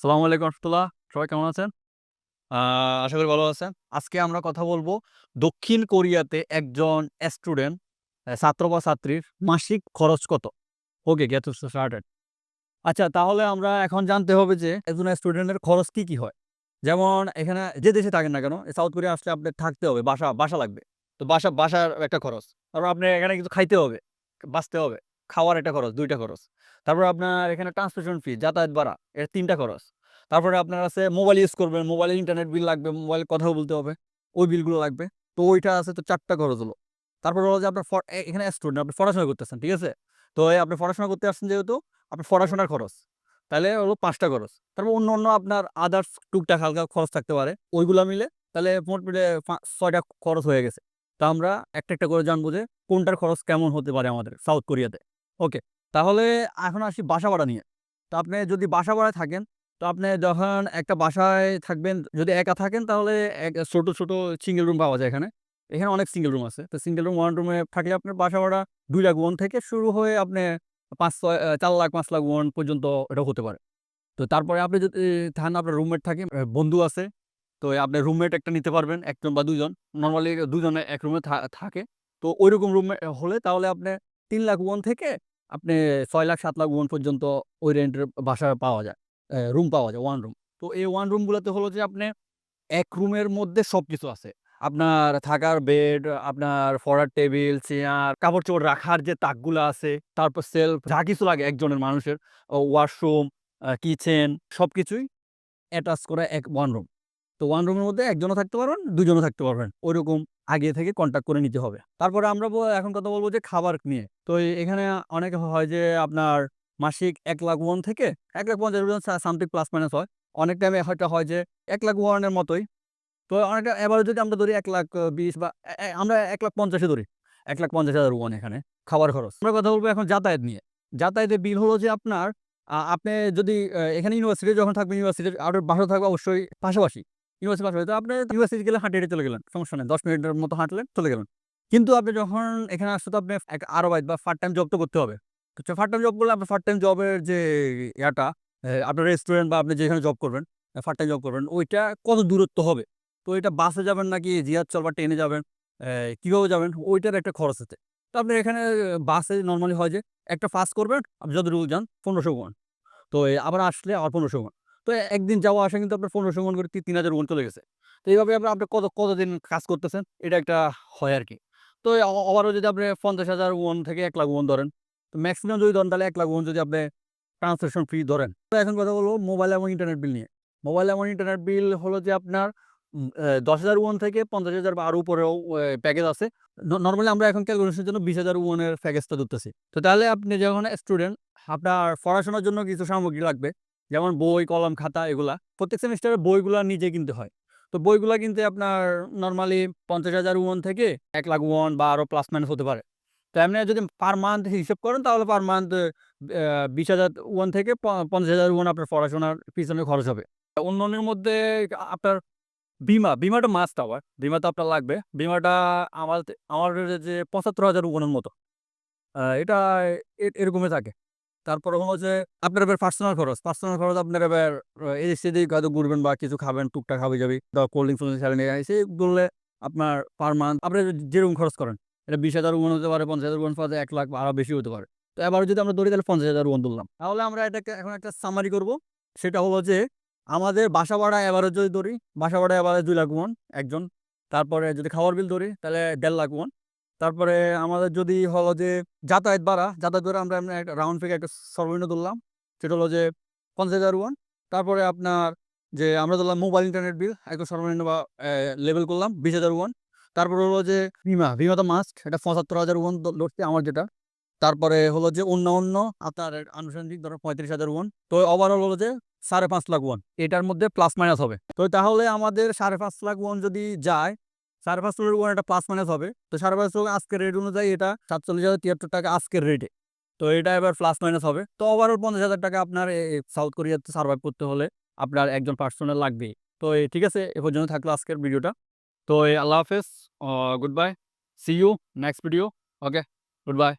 সালামু আলাইকুম রহমতুল্লাহ। সবাই কেমন আছেন? আশা করি ভালো আছেন। আজকে আমরা কথা বলব দক্ষিণ কোরিয়াতে একজন স্টুডেন্ট ছাত্র বা ছাত্রীর মাসিক খরচ কত? Okay, get started. আচ্ছা তাহলে আমরা এখন জানতে হবে যে একজন স্টুডেন্টের খরচ কি কি হয়? যেমন এখানে যে দেশে থাকেন না কেন সাউথ কোরিয়া আসলে আপনার থাকতে হবে, বাসা বাসা লাগবে। তো বাসা, বাসার একটা খরচ। তারপর আপনি এখানে কিছু খাইতে হবে, বাঁচতে হবে। খাওয়ার একটা খরচ দুইটা খরচ। তারপর আপনার এখানে ট্রান্সপোর্টেশন ফি যাতায়াত ভাড়া এর তিনটা খরচ। তারপরে আপনার আছে মোবাইল ইউজ করবেন মোবাইলে ইন্টারনেট বিল লাগবে মোবাইল কথা বলতে হবে ওই বিলগুলো লাগবে। তো ওইটা আছে তো চারটা খরচ হলো। তারপর হলো যে আপনার এখানে স্টুডেন্ট আপনি পড়াশোনা করতেছেন ঠিক আছে? তো আপনি পড়াশোনা করতে আসছেন যেহেতু আপনার পড়াশোনার খরচ। তাহলে হলো পাঁচটা খরচ। তারপর অন্য অন্য আপনার আদার্স টুকটাক হালকা খরচ থাকতে পারে। ওইগুলো মিলে তাহলে মোট মিলে পাঁচ- ছয়টা খরচ হয়ে গেছে। তা আমরা একটা একটা করে জানব যে কোনটার খরচ কেমন হতে পারে আমাদের সাউথ কোরিয়াতে ওকে, তাহলে এখন আসি বাসা ভাড়া নিয়ে। তো আপনি যদি বাসা ভাড়ায় থাকেন, তো আপনি যখন একটা বাসায় থাকবেন, যদি একা থাকেন, তাহলে এক ছোট ছোট সিঙ্গেল রুম পাওয়া যায় এখানে। এখানে অনেক সিঙ্গেল রুম আছে। তো সিঙ্গেল রুম ওয়ান রুমে থাকলে আপনার বাসা ভাড়া দুই লাখ ওয়ান থেকে শুরু হয়ে আপনি পাঁচ ছয় চার লাখ, পাঁচ লাখ ওয়ান পর্যন্ত এটা হতে পারে। তো তারপরে আপনি যদি থাকেন আপনার রুমমেট থাকে বন্ধু আছে, তো আপনি রুমমেট একটা নিতে পারবেন, একজন বা দুজন নর্মালি দুজনে এক রুমে থাকে। তো ওই রকম রুমে হলে তাহলে আপনি তিন লাখ ওয়ান থেকে আপনি ছয় লাখ, সাত লাখ ওয়ান পর্যন্ত ওই রেন্টের বাসা পাওয়া যায় রুম পাওয়া যায় ওয়ান রুম তো এই ওয়ান রুমগুলোতে হলো যে আপনি এক রুমের মধ্যে সব কিছু আছে। আপনার থাকার বেড আপনার ফরার টেবিল চেয়ার কাপড় চোপড় রাখার যে তাকগুলো আছে, তারপর সেলফ যা কিছু লাগে একজনের মানুষের ওয়াশরুম কিচেন সব কিছুই অ্যাটাচ করা এক ওয়ান রুম তো ওয়ান রুমের মধ্যে একজনও থাকতে পারবেন, দুজনও থাকতে পারবেন, ওইরকম আগে থেকে কন্ট্যাক্ট করে নিতে হবে। তারপরে আমরা এখন কথা বলব যে খাবার নিয়ে। তো এখানে অনেকে হয় যে আপনার মাসিক এক লাখ ওয়ান থেকে এক লাখ পঞ্চাশ সামথিং প্লাস মাইনাস হয়। অনেক টাইমে হয়তো হয় যে এক লাখ ওয়ানের মতোই। তো অনেকটা এবার যদি আমরা ধরি এক লাখ বিশ বা আমরা এক লাখ পঞ্চাশে ধরি। এক লাখ পঞ্চাশ হাজার ওয়ান এখানে, খাবার খরচ। আমরা কথা বলব এখন যাতায়াত নিয়ে। যাতায়াতের বিল হলো যে আপনার আপনি যদি এখানে ইউনিভার্সিটি যখন থাকবেন ইউনিভার্সিটির আপনার বাসা থাকবে অবশ্যই পাশাপাশি। ইউনিভার্সিটি পাশাপাশি তো আপনি ইউনিভার্সিটি গেলে হাঁটে চলে গেলেন। সমস্যা নেই। দশ মিনিটের মতো হাঁটলেন, চলে গেলেন। কিন্তু আপনি যখন এখানে আসতে তো আপনি এক আরও বা ফার্ট টাইম জব তো করতে হবে। তো ফার্ট টাইম জব করলে আপনার ফার্ট টাইম জবের যে ইয়াটা আপনার রেস্টুরেন্ট বা আপনি যেখানে জব করবেন ফার্ট টাইম জব করবেন, ওইটা কত দূরত্ব হবে? তো এটা বাসে যাবেন নাকি জিয়াচ্ছল বা ট্রেনে যাবেন কীভাবে যাবেন, ওইটার একটা খরচ আছে। তো আপনি এখানে বাসে নর্মালি হয় যে, একটা ফাস্ট করবেন, আপনি যদি রুল যান, পনেরোশো ওয়ান তো আবার আসলে আবার পনেরোশো ওয়ান তো একদিন যাওয়া আসা কিন্তু আপনার পনেরোশো ওয়ান করে তিন হাজার ওয়ান চলে গেছে। তো এইভাবে আপনি আপনি কত, কতদিন কাজ করতেছেন? এটা একটা হয় আর কি তো আবারও যদি আপনি পঞ্চাশ হাজার ওয়ান থেকে এক লাখ ওয়ান ধরেন, তো ম্যাক্সিমাম যদি ধরেন তাহলে এক লাখ ওয়ান যদি আপনি ট্রান্সলেশন ফি ধরেন। তো এখন কথা বলব মোবাইল এবং ইন্টারনেট বিল নিয়ে। মোবাইল এবং ইন্টারনেট বিল হলো যে আপনার দশ হাজার ওয়ান থেকে পঞ্চাশ হাজার বা আরও উপরেও প্যাকেজ আছে। নর্মালি আমরা এখন ক্যালকুলেশনের জন্য বিশ হাজার ওয়ানের প্যাকেজটা ধরতেছি। তো তাহলে আপনি যখন স্টুডেন্ট আপনার পড়াশোনার জন্য কিছু সামগ্রী লাগবে যেমন বই, কলম, খাতা এগুলা। প্রত্যেক সেমিস্টারে বইগুলা নিজে কিনতে হয়। তো বইগুলা কিনতে আপনার নর্মালি পঞ্চাশ হাজার ওয়ান থেকে এক লাখ ওয়ান বা আরও প্লাস মাইনাস হতে পারে। তো এমনি যদি পার মান্থ হিসেব করেন, তাহলে পার মান্থ বিশ হাজার ওয়ান থেকে পঞ্চাশ হাজার ওয়ান আপনার পড়াশোনার পিছনে খরচ হবে। অন্যান্যের মধ্যে আপনার বিমা, বিমাটা মাস্ট আবার। বিমা তো আপনার লাগবে। বিমাটা আমার আমার যে পঁচাত্তর হাজার ওয়ানের মতো। এটা এরকমই থাকে। তারপর হলো যে, আপনার এবার পার্সোনাল খরচ। পার্সোনাল খরচ আপনার এবার এদিক সেদিক হয়তো ঘুরবেন বা কিছু খাবেন, টুকটাক খাবে যাবি কোল্ড ড্রিঙ্কস খেলে নিয়ে এসে বললে আপনার পার মান্থ আপনি যেরকম খরচ করেন, এটা বিশ হাজার ওয়ান হতে পারে, পঞ্চাশ হাজার ওয়ান এক লাখ বা আরও বেশি হতে পারে। তো এবার যদি আমরা ধরি তাহলে পঞ্চাশ হাজার ওয়ান তুললাম। তাহলে আমরা এটাকে এখন একটা সামারি করব। সেটা হলো যে, আমাদের বাসা ভাড়া এবারে যদি ধরি, বাসা ভাড়া এবারে দুই লাখ ওয়ান একজন। তারপরে যদি খাওয়ার বিল ধরি, তাহলে দেড় লাখ ওয়ান তারপরে আমাদের যদি হলো যে যাতায়াত ভাড়া যাতায়াত ভাড়া আমরা একটা রাউন্ড ফিগে একটা সর্বনিম্ন ধরলাম। সেটা হলো যে পঞ্চাশ হাজার ওয়ান তারপরে আপনার যে আমরা ধরলাম মোবাইল ইন্টারনেট বিল একটা সর্বনিম্ন বা লেভেল করলাম, বিশ হাজার ওয়ান তারপরে হলো যে বিমা বিমা তো মাস্ট এটা পঁচাত্তর হাজার ওয়ান ধরছে আমার যেটা। তারপরে হলো যে অন্য অন্য আপনার আনুষঙ্গিক ধরো পঁয়ত্রিশ হাজার ওয়ান তো ওভারঅল হলো যে সাড়ে পাঁচ লাখ ওয়ান এটার মধ্যে প্লাস মাইনাস হবে। তো তাহলে আমাদের সাড়ে পাঁচ লাখ ওয়ান যদি যায় সাড়ে পাঁচ লাখ ওয়ান একটা প্লাস মাইনাস হবে। তো সাড়ে পাঁচ লাখ আজকের রেট অনুযায়ী এটা সাতচল্লিশ হাজার তিয়াত্তর টাকা আজকের রেটে তো এটা এবার প্লাস মাইনাস হবে। তো ওভারঅল পঞ্চাশ হাজার টাকা আপনার সাউথ কোরিয়াতে সার্ভাইভ করতে হলে আপনার একজন পার্সোনাল লাগবেই। তো ঠিক আছে, এ পর্যন্ত থাকল আজকের ভিডিওটা। তো আল্লাহ হাফেজ good bye see you next video okay good bye.